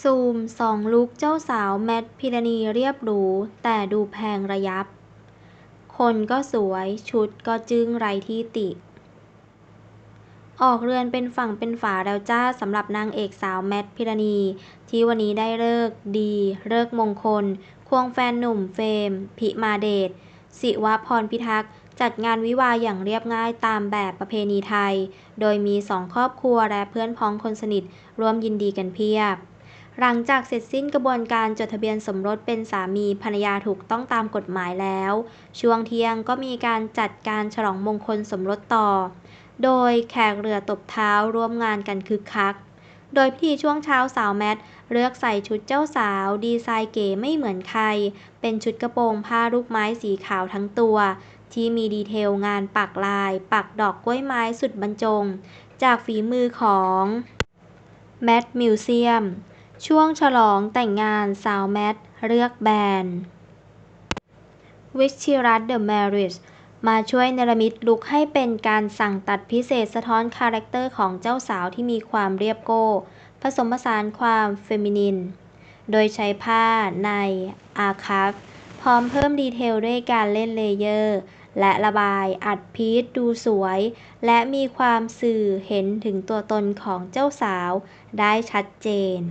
ซูมสองลุคเจ้าสาวแมทพิรณีเรียบหรู แต่ดูแพงระยับ คนก็สวยชุดก็จึ้งไรที่ติ ออกเรือนเป็นฝั่งเป็นฝาแล้วจ้าสำหรับนางเอกสาวแมทพิรณี ที่วันนี้ได้เลิกดีเลิกมงคล ควงแฟนหนุ่มเฟรมพิมาเดชศิวพรพิทักษ์จัดงานวิวาอย่างเรียบง่ายตามแบบประเพณีไทย โดยมีสองครอบครัวและเพื่อนพ้องคนสนิทร่วมยินดีกันเพียบ หลังจากเสร็จสิ้นกระบวนการจดทะเบียนสมรสเป็นสามีภรรยาถูกต้องตามกฎหมายแล้ว ช่วงเที่ยงก็มีการจัดการฉลองมงคลสมรสต่อ โดยแขกเรือตบเท้าร่วมงานกันคึกคัก โดยพิธีช่วงเช้าสาวแมทเลือกใส่ชุดเจ้าสาว ดีไซน์เก๋ไม่เหมือนใคร เป็นชุดกระโปรงผ้าลูกไม้สีขาวทั้งตัว ที่มีดีเทลงานปักลาย ปักดอกกล้วยไม้สุดบรรจง จากฝีมือของแมทมิวเซียม ช่วงฉลองแต่งงานสาวแมท เลือกแบรนด์วิชิรัตเดอะแมริจมาช่วยเนรมิตลุคให้เป็นการสั่งตัดพิเศษสะท้อนคาแรคเตอร์ของเจ้าสาวที่มีความเรียบโก้ ผสมผสานความเฟมินิน โดยใช้ผ้าในอาคาฟพร้อมเพิ่มดีเทลด้วยการเล่นเลเยอร์ และระบายอัดพีชดูสวย และมีความสื่อเห็นถึงตัวตนของเจ้าสาวได้ชัดเจน